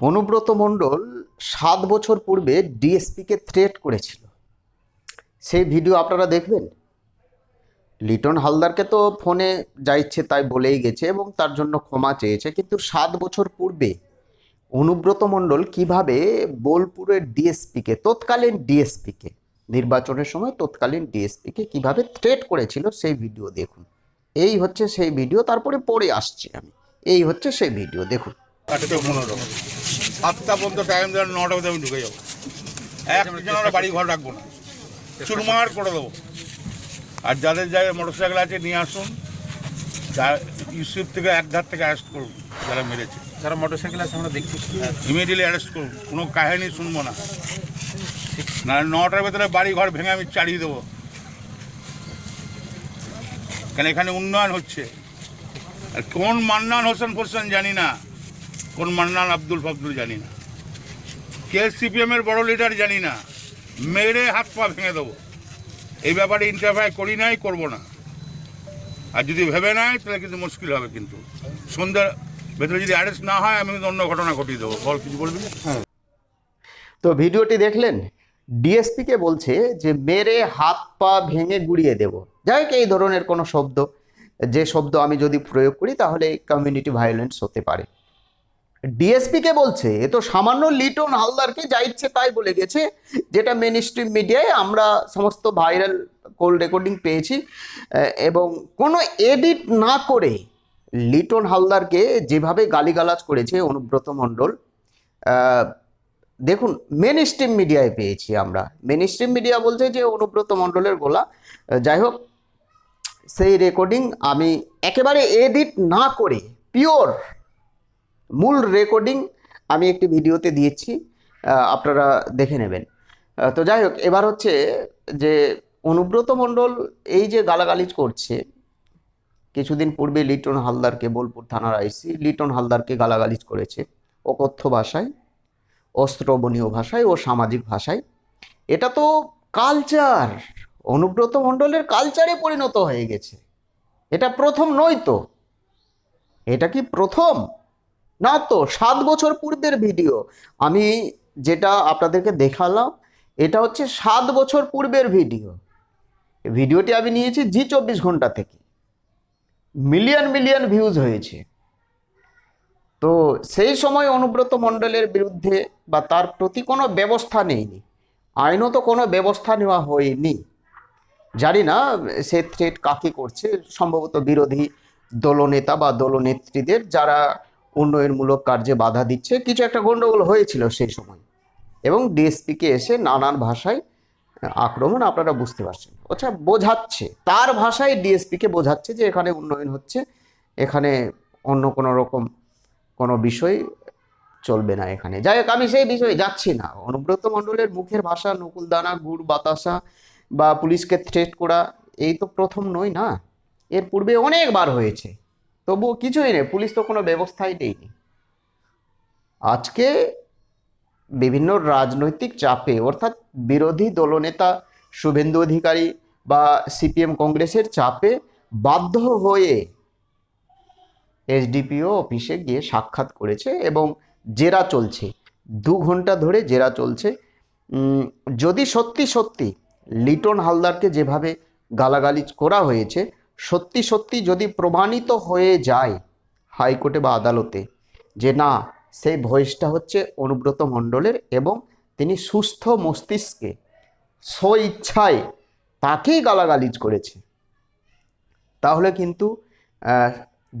অনুব্রত মণ্ডল সাত বছর পূর্বে ডিএসপিকে থ্রেট করেছিল। সেই ভিডিও আপনারা দেখবেন? লিটন হালদারকে তো ফোনে যা ইচ্ছে তাই বলেই গেছে এবং তার জন্য ক্ষমা চেয়েছে, কিন্তু সাত বছর পূর্বে অনুব্রত মণ্ডল কীভাবে বোলপুরের ডিএসপিকে, তৎকালীন ডিএসপিকে, নির্বাচনের সময় তৎকালীন ডিএসপিকে কীভাবে থ্রেট করেছিল সেই ভিডিও দেখুন। এই হচ্ছে সেই ভিডিও তারপরে পরে আসছি আমি। এই হচ্ছে সেই ভিডিও দেখুন। সাতটা পর্যন্ত টাইম দেওয়ার নটা পর্যন্ত আমি ঢুকে যাব। একজন আমরা বাড়ি ঘর রাখব না। চুরমার করে দেবো। আর যাদের জায়গায় মোটর সাইকেল আছে নিয়ে আসুন। যা ইউসুফ থেকে এক ধার থেকে অ্যারেস্ট করুন যারা মেরেছে। যারা মোটরসাইকেল আছে আমরা দেখছি। ইমিডিয়েটলি অ্যারেস্ট করুন। কোনো কাহিনী শুনব না। না নটার ভেতরে বাড়ি ঘর ভেঙে আমি চালিয়ে দেবো। কেন এখানে উন্নয়ন হচ্ছে? আর কোন মান্নান হোসেন ফোসেন জানি না। কোন মান্নান আব্দুল ফাবদুল জানি না। কে সিপিএম এর বড় লিডার জানি না। মেরে হাত পা ভেঙে দেবো। এই ব্যাপারে ইন্টারফায়ার করি নাই, করব না। আর যদি ভেবে নেয় তাহলে কিন্তু মুশকিল হবে কিন্তু। সন্ধ্যার ভেতরে যদি অ্যারেস্ট না হয়, আমি কিন্তু অন্য ঘটনা ঘটিয়ে দেবো। বল, কিছু বলবি তো ভিডিওটি দেখলেন ডিএসপিকে বলছে যে, মেরে হাত পা ভেঙে গুড়িয়ে দেব। যাই হোক, এই ধরনের কোনো শব্দ। যে শব্দ আমি যদি প্রয়োগ করি, তাহলে কমিউনিটি ভায়োলেন্স হতে পারে। ডিএসপিকে বলছে, এ তো সামান্য লিটন হালদারকে যা ইচ্ছে তাই বলে গেছে। যেটা মেন স্ট্রিম মিডিয়ায় আমরা সমস্ত ভাইরাল কোল রেকর্ডিং পেয়েছি। এবং কোনো এডিট না করে লিটন হালদারকে যেভাবে গালিগালাজ করেছে অনুব্রত মণ্ডল দেখুন মেন স্ট্রিম মিডিয়ায় পেয়েছি আমরা। মেন স্ট্রিম মিডিয়া বলছে যে অনুব্রত মণ্ডলের গোলা। যাই হোক, সেই রেকর্ডিং আমি একেবারে এডিট না করে পিওর মূল রেকর্ডিং আমি একটি ভিডিওতে দিয়েছি আপনারা দেখে নেবেন। তো যাই হোক, এবার হচ্ছে যে অনুব্রত মণ্ডল এই যে গালাগালিজ করছে, কিছুদিন পূর্বে লিটন হালদারকে বোলপুর থানার আইসি, লিটন হালদারকে গালাগালিজ করেছে অকথ্য ভাষায়, অস্ত্রবনীয় ভাষায় ও সামাজিক ভাষায়। এটা তো কালচার অনুব্রত মণ্ডলের কালচারে পরিণত হয়ে গেছে। এটা প্রথম নয় তো? এটা কি প্রথম? না তো, সাত বছর পূর্বের ভিডিও আমি যেটা আপনাদেরকে দেখালাম, এটা হচ্ছে সাত বছর পূর্বের ভিডিও ভিডিওটি আমি নিয়েছি জি চব্বিশ ঘণ্টা থেকে। মিলিয়ন মিলিয়ন ভিউজ হয়েছে। তো সেই সময় অনুব্রত মণ্ডলের বিরুদ্ধে বা তার প্রতি কোনো ব্যবস্থা নেয়নি আইনত কোনো ব্যবস্থা নেওয়া হয়নি। জানি না, সে থ্রেট কাকে করছে। সম্ভবত বিরোধী দলনেতা বা দলনেত্রীদের যারা উন্নয়নমূলক কার্যে বাধা দিচ্ছে। কিছু একটা গণ্ডগোল হয়েছিল সেই সময়। এবং ডিএসপিকে এসে নানান ভাষায় আক্রমণ আপনারা বুঝতে পারছেন। আচ্ছা বোঝাচ্ছে। তার ভাষায় ডিএসপিকে বোঝাচ্ছে যে এখানে উন্নয়ন হচ্ছে। এখানে অন্য কোনো রকম কোনো বিষয় চলবে না এখানে। যাই হোক, আমি সেই বিষয়ে যাচ্ছি না। অনুব্রত মণ্ডলের মুখের ভাষা, নকুল দানা, গুড়, বাতাসা বা পুলিশকে থ্রেট করা, এই তো প্রথম নয় না? এর পূর্বে অনেকবার হয়েছে। তবুও কিছুই নেই, পুলিশ তো কোনো ব্যবস্থাই নেয়নি আজকে বিভিন্ন রাজনৈতিক চাপে, অর্থাৎ বিরোধী দলনেতা শুভেন্দু অধিকারী বা সিপিএম কংগ্রেসের চাপে বাধ্য হয়ে এসডিপিও অফিসে গিয়ে সাক্ষাৎ করেছে এবং জেরা চলছে। দু ঘণ্টা ধরে জেরা চলছে। যদি সত্যি সত্যি লিটন হালদারকে যেভাবে গালাগালিজ করা হয়েছে সত্যি সত্যি যদি প্রমাণিত হয়ে যায় হাইকোর্টে বা আদালতে যে না, সেই ভয়েসটা হচ্ছে অনুব্রত মণ্ডলের এবং তিনি সুস্থ মস্তিষ্কে স্ব ইচ্ছায় তাকেই গালাগালিজ করেছে। তাহলে কিন্তু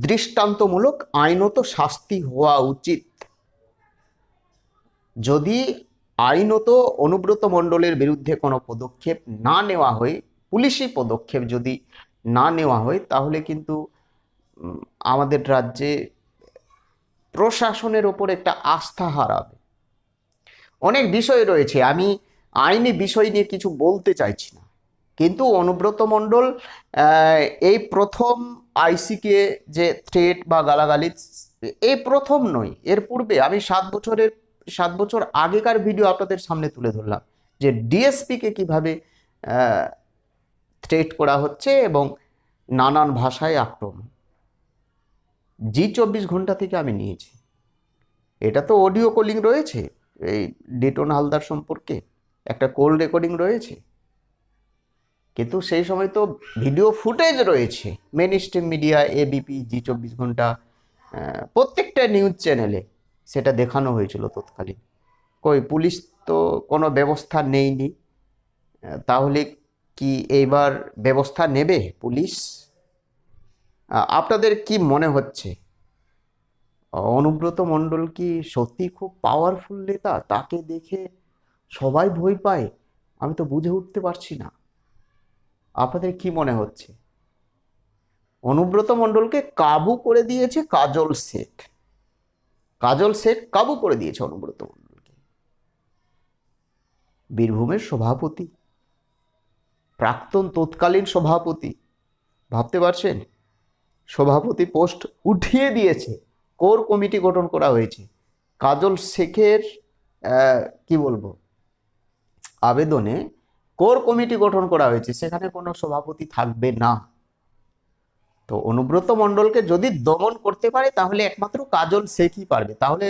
দৃষ্টান্তমূলক আইনত শাস্তি হওয়া উচিত। যদি আইনত অনুব্রত মণ্ডলের বিরুদ্ধে কোনো পদক্ষেপ না নেওয়া হয়, পুলিশি পদক্ষেপ যদি না নেওয়া হয়, তাহলে কিন্তু আমাদের রাজ্যে প্রশাসনের ওপর একটা আস্থা হারাবে। অনেক বিষয় রয়েছে, আমি আইনি বিষয় নিয়ে কিছু বলতে চাইছি না। কিন্তু অনুব্রত মণ্ডল এই প্রথম আইসিকে যে থ্রেট বা গালাগালি এই প্রথম নয়, এর পূর্বে আমি সাত বছরের, সাত বছর আগেকার ভিডিও আপনাদের সামনে তুলে ধরলাম যে ডিএসপিকে কীভাবে থ্রেট করা হচ্ছে এবং নানান ভাষায় আক্রমণ। জি চব্বিশ ঘণ্টা থেকে আমি নিয়েছি। এটা তো অডিও কলিং রয়েছে। এই ডিটন হালদার সম্পর্কে একটা কল রেকর্ডিং রয়েছে। কিন্তু সেই সময় তো ভিডিও ফুটেজ রয়েছে। Main stream media ABP Zee চব্বিশ ঘণ্টা প্রত্যেকটা নিউজ চ্যানেলে সেটা দেখানো হয়েছিল তৎকালীন। কই পুলিশ তো কোনো ব্যবস্থা আহ, তাহলে কি এইবার ব্যবস্থা নেবে পুলিশ? আপনাদের কি মনে হচ্ছে? অনুব্রত মণ্ডল কি সত্যি খুব পাওয়ারফুল নেতা? তাকে দেখে সবাই ভয় পায়? আমি তো বুঝে উঠতে পারছি না। আপনাদের কি মনে হচ্ছে? অনুব্রত মণ্ডলকে কাবু করে দিয়েছে কাজল শেখ কাজল শেখ কাবু করে দিয়েছে অনুব্রত মণ্ডলকে। বীরভূমের সভাপতি। প্রাক্তন তৎকালীন সভাপতি। ভাবতে পারছেন? সভাপতি পোস্ট উঠিয়ে দিয়েছে। কোর কমিটি গঠন করা হয়েছে। কাজল শেখের কি বলব? আবেদনে কোর কমিটি গঠন করা হয়েছে। সেখানে কোনো সভাপতি থাকবে না। তো অনুব্রত মণ্ডলকে যদি দমন করতে পারে, তাহলে একমাত্র কাজল শেখই পারবে। তাহলে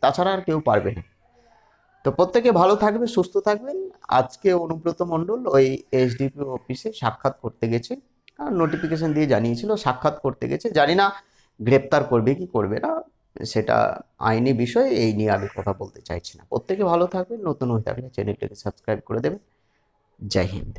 তাছাড়া আর কেউ পারবে না। তো প্রত্যেকে ভালো থাকবে সুস্থ থাকবেন। আজকে অনুব্রত মণ্ডল ওই এসডিপি অফিসে সাক্ষাৎ করতে গেছে। আর নোটিফিকেশন দিয়ে জানিয়েছিল, সাক্ষাৎ করতে গেছে। জানি না গ্রেপ্তার করবে কি করবে না, সেটা আইনি বিষয় এই নিয়ে আমি কথা বলতে চাইছি না। প্রত্যেকে ভালো থাকবেন, নতুন হয়ে থাকলে চ্যানেলটাকে সাবস্ক্রাইব করে দেবেন। জয় হিন্দ।